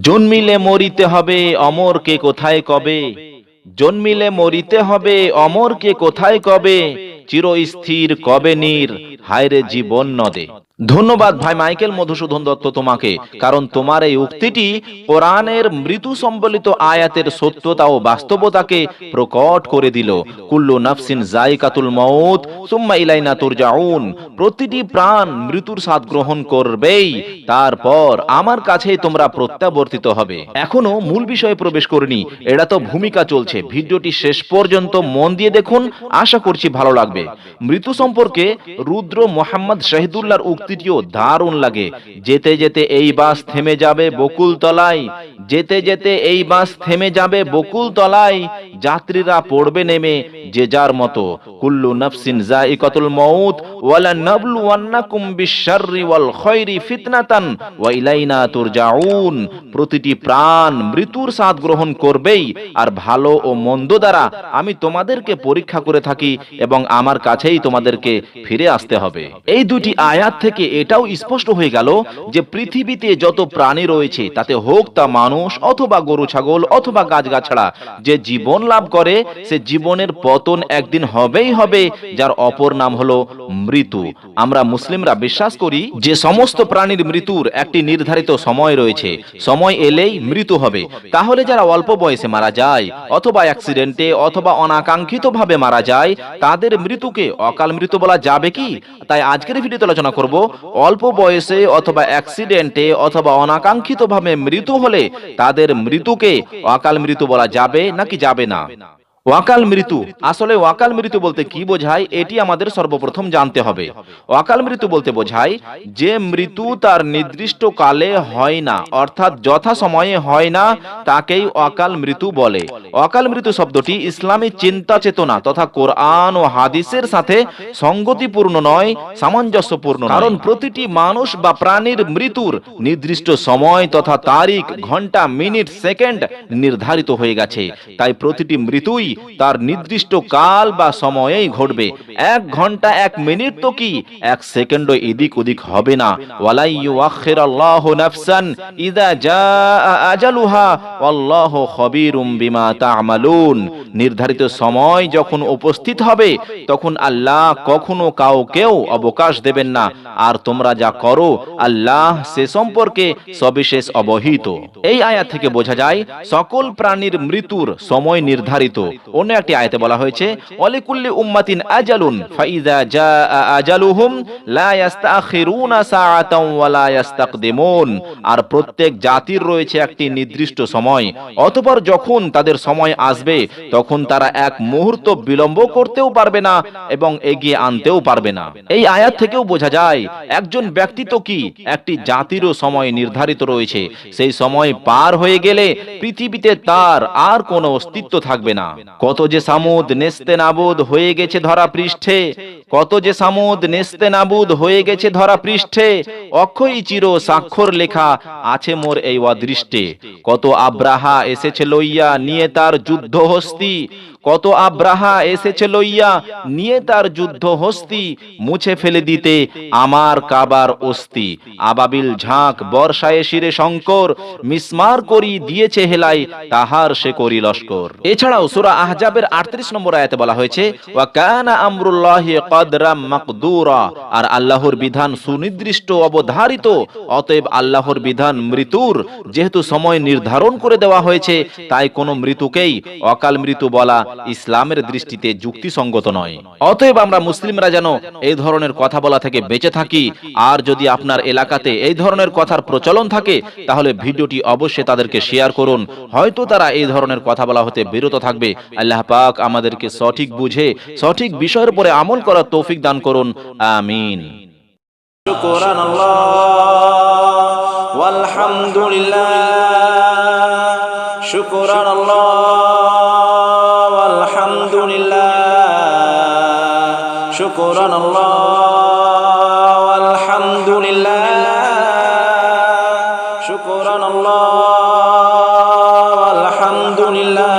জন্মিলে মরিতে হবে, অমরকে কোথায় কবে? জন্মিলে মরিতে হবে, অমরকে কোথায় কবে? চিরস্থির কবে নীর? হায়রে জীবন নদে। ধন্যবাদ ভাই মাইকেল মধুসূদন দত্ত তোমাকে, কারণ তোমার এই উক্তিটি কোরআনের মৃত্যু সম্বলিত আয়াতের সত্যতা ও বাস্তবতাকে প্রকট করে দিল। কুল্লু নাফসিন জাইকাতুল মউত, সুম্মা ইলাইনা তুরজাউন। প্রতিটি প্রাণ মৃত্যুর স্বাদ গ্রহণ করবেই, তারপর আমার কাছে তোমরা প্রত্যাবর্তিত হবে। এখনও মূল বিষয়ে প্রবেশ করিনি, এটা তো ভূমিকা চলছে। ভিডিওটি শেষ পর্যন্ত মন দিয়ে দেখুন, আশা করছি ভালো লাগবে। মৃত্যু সম্পর্কে রুদ্র মোহাম্মদ শহীদুল্লাহর উক্তিটিও দারুণ লাগে। যেতে যেতে এই বাস থেমে যাবে বকুল তলায় যেতে যেতে এই বাস থেমে যাবে বকুল তলায়। যাত্রীরা পড়বে নেমে, যে যার মতো। কুল্লু নাফসিন জাইকাতুল মউত, ওয়ালা নাবলুওয়ান্নাকুম বিশ-শাররি ওয়াল খায়রি ফিতনাতান, ওয়া ইলাইনা তুরজাউন। প্রতিটি প্রাণ মৃত্যুর স্বাদ গ্রহণ করবেই, আর ভালো ও মন্দ দ্বারা আমি তোমাদেরকে পরীক্ষা করে থাকি এবং আমার কাছেই তোমাদেরকে ফিরে আসতে হবে। এই দুটি আয়াত থেকে এটাও স্পষ্ট হয়ে গেল যে পৃথিবীতে যত প্রাণী রয়েছে, তাতে হোক তা মানুষ অথবা গরু, ছাগল অথবা গাছগাছড়া যে জীবন লাভ করে, সে জীবনের পতন একদিন হবেই হবে, যার অপর নাম হলো মৃত্যু। আমরা মুসলিমরা বিশ্বাস করি যে সমস্ত প্রাণীর মৃত্যুর একটি নির্ধারিত সময় রয়েছে। সময় এলেই মৃত্যু হবে। তাহলে যারা অল্প বয়সে মারা যায়, অথবা অ্যাক্সিডেন্টে অথবা অনাকাঙ্ক্ষিত ভাবে মারা যায়, তাদের মৃত্যুকে অকাল মৃত্যু বলা যাবে কি? তাই আজকের ভিডিওতে আলোচনা করব, অল্প বয়সে অথবা অ্যাক্সিডেন্টে অথবা অনাকাঙ্ক্ষিত ভাবে মৃত্যু হলে তাদের মৃত্যুকে অকাল মৃত্যু বলা যাবে নাকি যাবে না? ওয়াকাল মৃত্যু। আসলে ওয়াকাল মৃত্যু বলতে কি বোঝায়? এটি আমাদের সর্বপ্রথম জানতে হবে। ওয়াকাল মৃত্যু বলতে বোঝায় যে মৃত্যু তার নির্দিষ্ট কালে হয় না, অর্থাৎ যথা সময়ে হয় না তাকেই অকাল মৃত্যু বলে। অকাল মৃত্যু শব্দটি ইসলামী চিন্তা চেতনা তথা কোরআন ও হাদিসের সাথে সঙ্গতিপূর্ণ নয়, সামঞ্জস্যপূর্ণ কারণ প্রতিটি মানুষ বা প্রাণীর মৃত্যুর নির্দিষ্ট সময় তথা তারিখ, ঘণ্টা, মিনিট, সেকেন্ড নির্ধারিত হয়ে গেছে। তাই প্রতিটি মৃত্যুই তার নির্দিষ্ট কাল বা সময়েই ঘটবে। এক ঘণ্টা, এক মিনিট তো কি? এক সেকেন্ডও এদিক ওদিক হবে না। নির্ধারিত সময় যখন উপস্থিত হবে, তখন আল্লাহ কখনো কাউকেও অবকাশ দেবেন না। আর তোমরা যা করো, আল্লাহ সে সম্পর্কে সবিশেষ অবহিত। এই আয়া থেকে বোঝা যায়, সকল প্রাণীর মৃত্যুর সময় নির্ধারিত। অন্য একটি আয়াতে বলা হয়েছে, অলিকুল্লি উম্মাতিন আজালুন, ফাইজা জাআ আজালুহুম, লা ইস্তাখিরুনা সাআতাও ওয়া লা ইস্তাকদিমুন আর প্রত্যেক জাতির রয়েছে একটি নির্দিষ্ট সময়। অতঃপর যখন তাদের সময় আসবে, তখন তারা এক মুহূর্ত বিলম্ব করতেও পারবে না এবং এগিয়ে আনতেও পারবে না। এই আয়াত থেকেও বোঝা যায়, একজন ব্যক্তি তো কি? একটি জাতিরও সময় নির্ধারিত রয়েছে। সেই সময় পার হয়ে গেলে পৃথিবীতে তার আর কোনো অস্তিত্ব থাকবে না। কত যে সামুদ নেস্তে নাবুদ হয়ে গেছে ধরা পৃষ্ঠে, কত যে সামুদ নেস্তে নাবুদ হয়ে গেছে ধরা পৃষ্ঠে, অক্ষয় চির স্বাক্ষর লেখা আছে মোর এই অদৃষ্টে। কত আব্রাহা এসেছে লইয়া, নিয়ে তার যুদ্ধ হস্তি কত আব্রাহা এসেছে লইয়া নিয়ে তার যুদ্ধ হস্তি মুছে ফেলে দিতে আমার কাবার অস্তি। আবাবিল ঝাঁক বর্ষায় শিরে শঙ্কর, মিসমার করি দিয়েছে হেলাই, তাহার সে করি লস্কর। এছাড়াও সূরা আহজাবের 38 নম্বর আয়াতে বলা হয়েছে আর আল্লাহর বিধান সুনির্দিষ্ট, অবধারিত, অতএব আল্লাহর বিধান মৃত্যুর। যেহেতু সময় নির্ধারণ করে দেওয়া হয়েছে, তাই কোনো মৃত্যুকেই অকাল মৃত্যু বলা ইসলামের দৃষ্টিতে যুক্তিসঙ্গত নয় অতএব আমরা মুসলিমরা যেন এই ধরনের কথা বলা থেকে বেঁচে থাকি আর যদি আপনার এলাকাতে এই ধরনের কথার প্রচলন থাকে তাহলে ভিডিওটি অবশ্যই তাদেরকে শেয়ার করুন হয়তো তারা এই ধরনের কথা বলা হতে বিরত থাকবে আল্লাহ পাক আমাদেরকে সঠিক বুঝে সঠিক বিষয়ের উপরে আমল করার তৌফিক দান করুন আমিন شكرا الله والحمد لله شكرا الله والحمد لله شكرا الله والحمد لله